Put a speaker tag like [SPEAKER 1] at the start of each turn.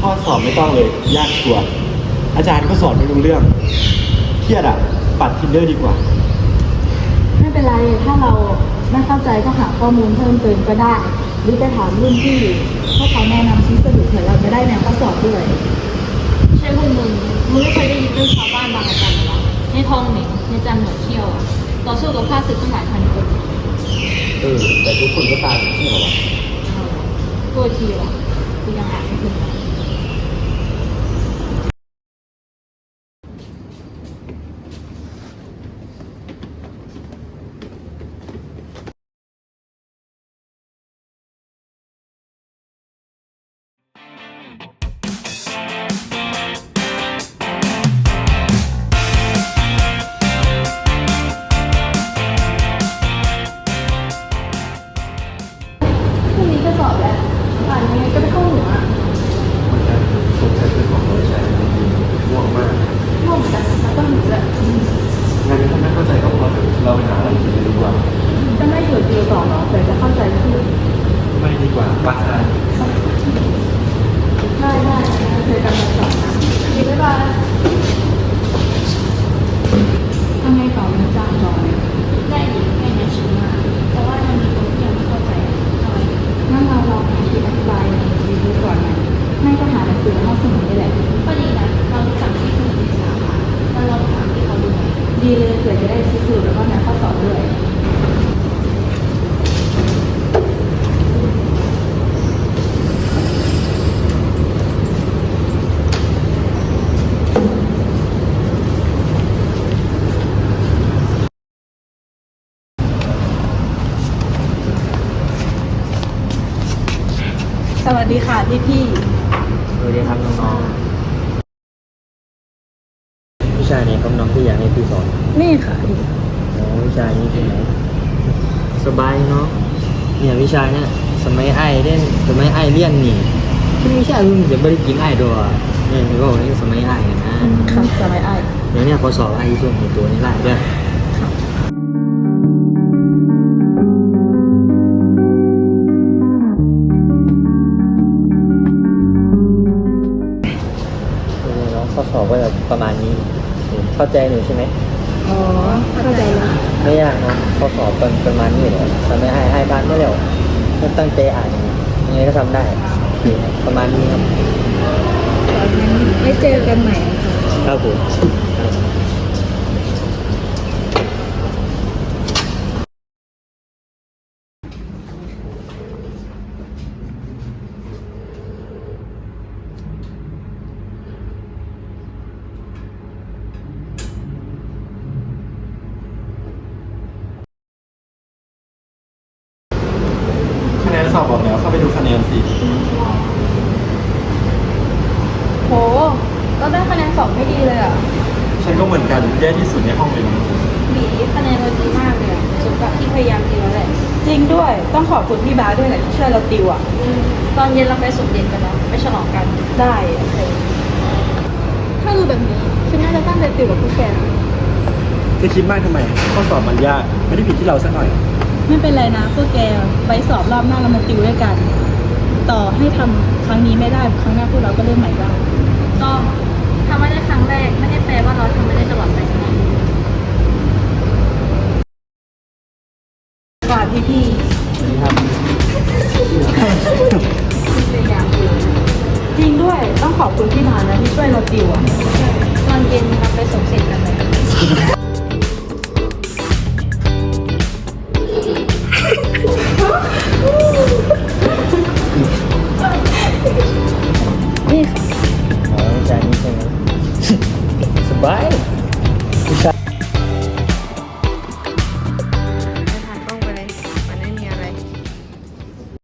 [SPEAKER 1] ข้อสอบไม่ต้องเลย ยากชัวร์อาจารย์ก็สอนไม่รู้เรื่อง เครียดอะ ปัดทินเดอร์ดีกว่า
[SPEAKER 2] ไม่เป็นไร ถ้าเราไม่เข้าใจก็หาข้อมูลเพิ่มเติมก็ได้ หรือไปถามรุ่นพี่ถ้าเขาแนะนำชี้สรุปเผื่อเราจะได้แนวข้อสอบด้วย
[SPEAKER 3] ใช่พวกมึงมึงไม่เคยได้ยินเรื่องชาวบ้านบางอาจารย์เหรอในทองเหม็นในจันหนวดเขี้ยวอะต่อสู้กับข้าศึกตั้งหลายพันคน
[SPEAKER 1] เออ แต่ทุกคนก็ตายใช่เหรอวะ
[SPEAKER 3] ตัวทีว่ะ กูยังอ่
[SPEAKER 1] ดีกว่า
[SPEAKER 2] จะไม่อยู่ดีต่อเนาะเผื่อจะเข้าใจขึ้น
[SPEAKER 1] ไม่ดีกว่าป้าทาน
[SPEAKER 2] ได้ได้เจอกันวันเสาร์นะดีบ๊ายบายทำไงต่อมันจ้างจอย
[SPEAKER 3] ได้ดีแค่นี้ชิวมากแต่ว่ามันมีคนที่ยังไม่เข้าใจทำไม
[SPEAKER 2] งั้นเราลองหาที่อธิบายในรีวิวก่อนไหมไม่ก็หาหนังสือห้องสมุดนี่แหละ
[SPEAKER 3] ก็ดีนะเรารู้จักที่ผู้ศึกษาค่ะเราลองถามที่เขาดูไหม
[SPEAKER 2] ดีเลยเผื่อจะได้ชี้สูตรแล้วก็แนวข้อสอบด้วย สวัส ดีค่ะพี่พี่
[SPEAKER 4] สวัสดีครับน้องๆวิชาไหนครับน้องที่อยากให้พี่สอน
[SPEAKER 2] นี่ค่ะ
[SPEAKER 4] อ๋อวิชานี้ใช่ไหมสบายเนาะเนี่ยวิชาเนี่ยสมัยไอ้เล่นสมัยไอ้เรียนนี่ที่วิชาอื่นจะไม่ได้กินไอ้ดอกเนี่ยเขาบอกนี่สมัยไอ้นะ
[SPEAKER 2] ค่ะสมัยไอ
[SPEAKER 4] เดี๋ยวเนี่ยเขาสอบไอ้ช่วงในตัวนี้ไล่ด้วย ข้อสอบก็จะประมาณนี้ เข้าใจหนูใช่ไหม
[SPEAKER 2] อ๋อเข้าใจแล้ว
[SPEAKER 4] ไม่ยากเนาะข้อสอบเป็นประมาณนี้เลยทำให้ไอ้ไอ้บ้านไม่เร็วถ้าตั้งใจอ่านยังไงก็ทำได้โอเคครับประมาณนี้ครับ
[SPEAKER 2] งั้นไว้เจอกันใหม่ค่ะ
[SPEAKER 4] ครับผม
[SPEAKER 1] คะแนนสอบบอก แล้วเข้าไปดูคะแนนสิ
[SPEAKER 2] โหเราได้คะแนนสอบไม่ดีเลยอะ
[SPEAKER 1] ฉันก็เหมือนกันแย่ที่สุดในห้องเลยนะ
[SPEAKER 3] หมีคะแนนเราดีมากเลยอะสมกับที่พยายามดีแล้วแหละ
[SPEAKER 2] จริงด้วย ต้องขอบคุณพี่บาสด้วยแหละที่ช่วยเราติวอะ
[SPEAKER 3] อืมตอนเย็นเราไปสมเด็จกันเนาะไปฉลองกัน
[SPEAKER 2] ได้โอเคถ้ารู้แบบนี้ฉันน่าจะตั้งใจติวกับพวกแกนะ
[SPEAKER 1] จะคิดมากทำไม ข้อสอบมันยาก ไม่ได้ผิดที่เราสักหน่อย
[SPEAKER 2] ไม่เป็นไรนะพวกแกไว้สอบรอบหน้าเรามาติวด้วยกัน ต่อให้ทำครั้งนี้ไม่ได้ครั้งหน้าพวกเราก็เริ่มใหม่ได้
[SPEAKER 3] ก็ทำไม่ได้ครั้งแรกไม่ได้แปลว่าเราทำไม่ได้ตลอดไปนะ
[SPEAKER 2] ฝากพี่พี่
[SPEAKER 4] สวัสดีครับ
[SPEAKER 3] พยายามดี
[SPEAKER 2] จริงด้วยต้องขอบคุณพี่บาสนะที่ช่วยเราติวอะ
[SPEAKER 3] ตอนเย็นเราไปสมเสร็จกันเลย Bye.